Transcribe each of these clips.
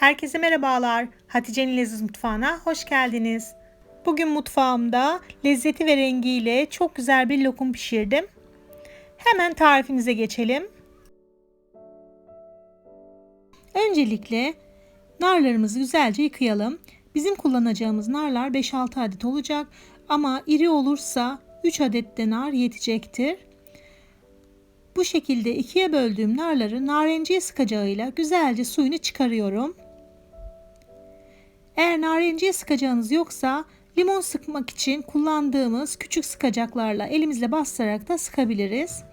Herkese merhabalar. Hatice'nin Leziz Mutfağı'na hoş geldiniz. Bugün mutfağımda lezzeti ve rengiyle çok güzel bir lokum pişirdim. Hemen tarifimize geçelim. Öncelikle narlarımızı güzelce yıkayalım. Bizim kullanacağımız narlar 5-6 adet olacak ama iri olursa 3 adet de nar yetecektir. Bu şekilde ikiye böldüğüm narları narenciye sıkacağıyla güzelce suyunu çıkarıyorum. Eğer narenciye sıkacağınız yoksa limon sıkmak için kullandığımız küçük sıkacaklarla elimizle bastırarak da sıkabiliriz.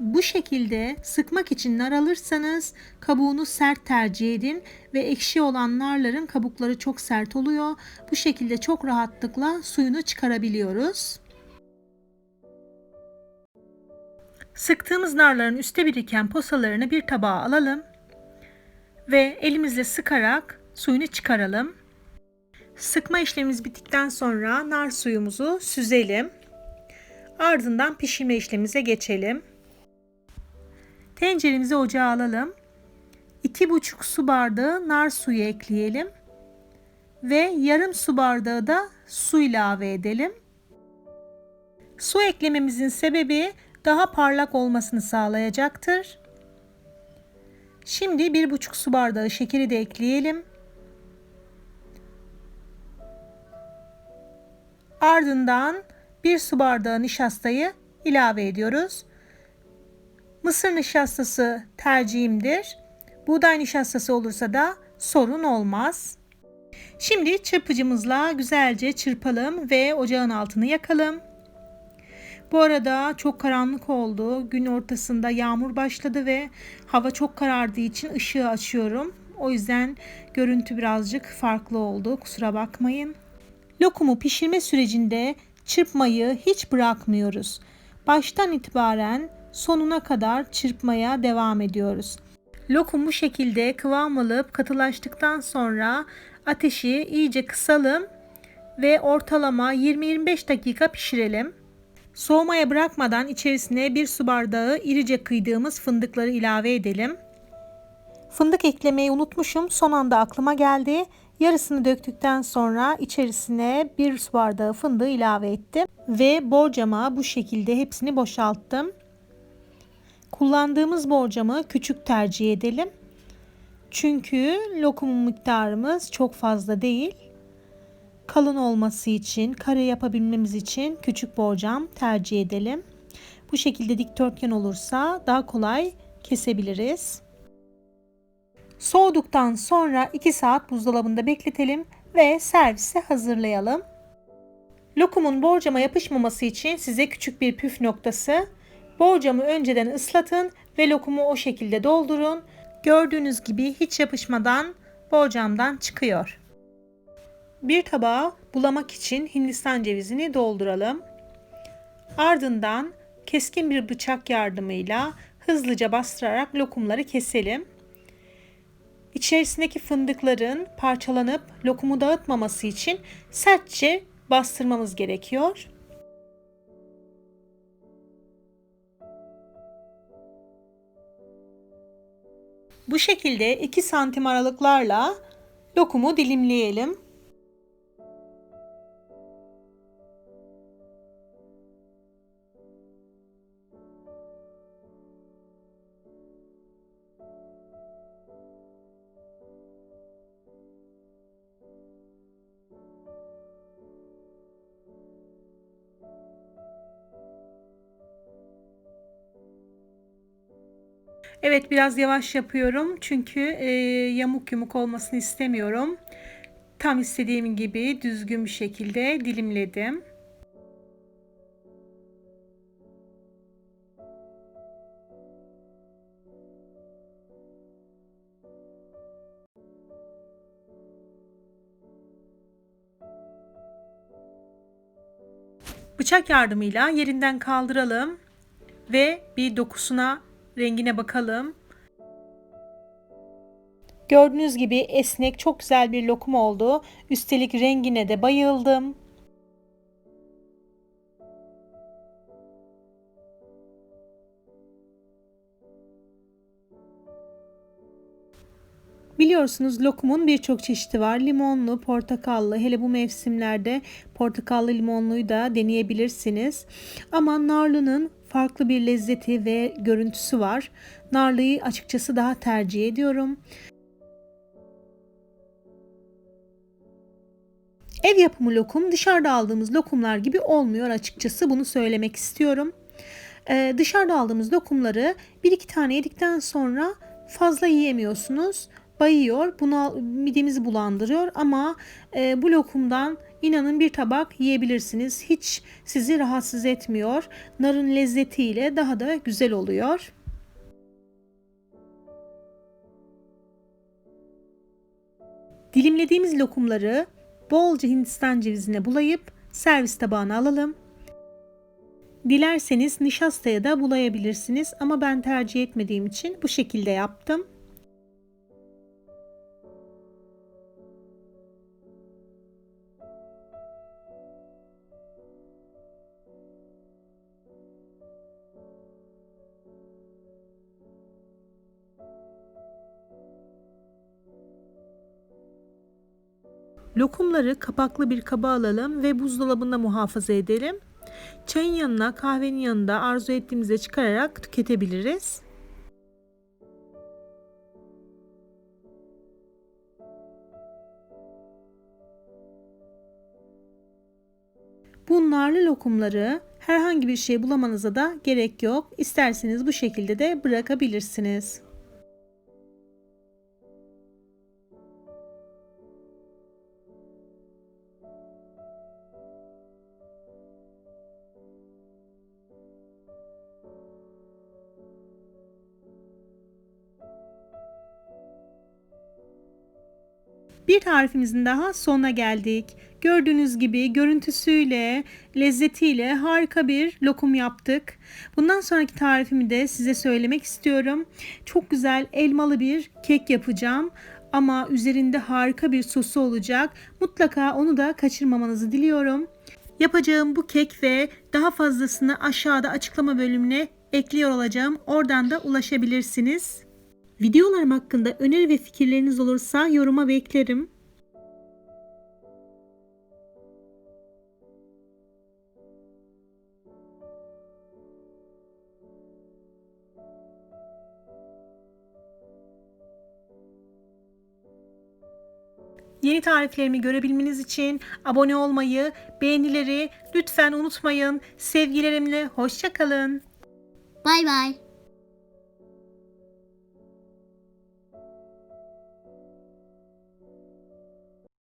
Bu şekilde sıkmak için nar alırsanız kabuğunu sert tercih edin ve ekşi olan narların kabukları çok sert oluyor. Bu şekilde çok rahatlıkla suyunu çıkarabiliyoruz. Sıktığımız narların üstte biriken posalarını bir tabağa alalım ve elimizle sıkarak suyunu çıkaralım. Sıkma işlemimiz bittikten sonra nar suyumuzu süzelim. Ardından pişirme işlemimize geçelim. Tenceremizi ocağa alalım. 2,5 su bardağı nar suyu ekleyelim. Ve yarım su bardağı da su ilave edelim. Su eklememizin sebebi daha parlak olmasını sağlayacaktır. Şimdi 1,5 su bardağı şekeri de ekleyelim. Ardından 1 su bardağı nişastayı ilave ediyoruz. Mısır nişastası tercihimdir. Buğday nişastası olursa da sorun olmaz. Şimdi çırpıcımızla güzelce çırpalım ve ocağın altını yakalım. Bu arada çok karanlık oldu. Gün ortasında yağmur başladı ve hava çok karardığı için ışığı açıyorum. O yüzden görüntü birazcık farklı oldu. Kusura bakmayın. Lokumu pişirme sürecinde çırpmayı hiç bırakmıyoruz. Baştan itibaren sonuna kadar çırpmaya devam ediyoruz. Lokum bu şekilde kıvam alıp katılaştıktan sonra ateşi iyice kısalım ve ortalama 20-25 dakika pişirelim. Soğumaya bırakmadan içerisine bir su bardağı irice kıydığımız fındıkları ilave edelim. Fındık eklemeyi unutmuşum. Son anda aklıma geldi. Yarısını döktükten sonra içerisine bir su bardağı fındığı ilave ettim. Ve borcama bu şekilde hepsini boşalttım. Kullandığımız borcamı küçük tercih edelim. Çünkü lokum miktarımız çok fazla değil. Kalın olması için, kare yapabilmemiz için küçük borcam tercih edelim. Bu şekilde dikdörtgen olursa daha kolay kesebiliriz. Soğuduktan sonra 2 saat buzdolabında bekletelim ve servise hazırlayalım. Lokumun borcama yapışmaması için size küçük bir püf noktası. Borcamı önceden ıslatın ve lokumu o şekilde doldurun. Gördüğünüz gibi hiç yapışmadan borcamdan çıkıyor. Bir tabağa bulamak için Hindistan cevizini dolduralım. Ardından keskin bir bıçak yardımıyla hızlıca bastırarak lokumları keselim. İçerisindeki fındıkların parçalanıp lokumu dağıtmaması için sertçe bastırmamız gerekiyor. Bu şekilde 2 santim aralıklarla lokumu dilimleyelim. Evet biraz yavaş yapıyorum çünkü e, yamuk yumuk olmasını istemiyorum. Tam istediğim gibi düzgün bir şekilde dilimledim. Bıçak yardımıyla yerinden kaldıralım ve bir dokusuna Rengine bakalım. Gördüğünüz gibi esnek çok güzel bir lokum oldu. Üstelik rengine de bayıldım. Biliyorsunuz lokumun birçok çeşidi var. Limonlu, portakallı. Hele bu mevsimlerde portakallı limonluyu da deneyebilirsiniz. Ama narlının farklı bir lezzeti ve görüntüsü var. Narlıyı açıkçası daha tercih ediyorum. Ev yapımı lokum dışarıda aldığımız lokumlar gibi olmuyor açıkçası bunu söylemek istiyorum. Ee, dışarıda aldığımız lokumları bir iki tane yedikten sonra fazla yiyemiyorsunuz. Bayıyor, buna midemizi bulandırıyor ama e, bu lokumdan inanın bir tabak yiyebilirsiniz. Hiç sizi rahatsız etmiyor. Narın lezzetiyle daha da güzel oluyor. Dilimlediğimiz lokumları bolca hindistan cevizine bulayıp servis tabağına alalım. Dilerseniz nişastaya da bulayabilirsiniz ama ben tercih etmediğim için bu şekilde yaptım. Lokumları kapaklı bir kaba alalım ve buzdolabında muhafaza edelim. Çayın yanına, kahvenin yanında arzu ettiğimizde çıkararak tüketebiliriz. Bu narlı lokumları herhangi bir şey bulamanıza da gerek yok. İsterseniz bu şekilde de bırakabilirsiniz. Bir tarifimizin daha sonuna geldik. Gördüğünüz gibi görüntüsüyle, lezzetiyle harika bir lokum yaptık. Bundan sonraki tarifimi de size söylemek istiyorum. Çok güzel elmalı bir kek yapacağım ama üzerinde harika bir sosu olacak. Mutlaka onu da kaçırmamanızı diliyorum. Yapacağım bu kek ve daha fazlasını aşağıda açıklama bölümüne ekliyor olacağım. Oradan da ulaşabilirsiniz. Videolarım hakkında öneri ve fikirleriniz olursa yoruma beklerim. Yeni tariflerimi görebilmeniz için abone olmayı, beğenileri lütfen unutmayın. Sevgilerimle hoşçakalın. Bay bay.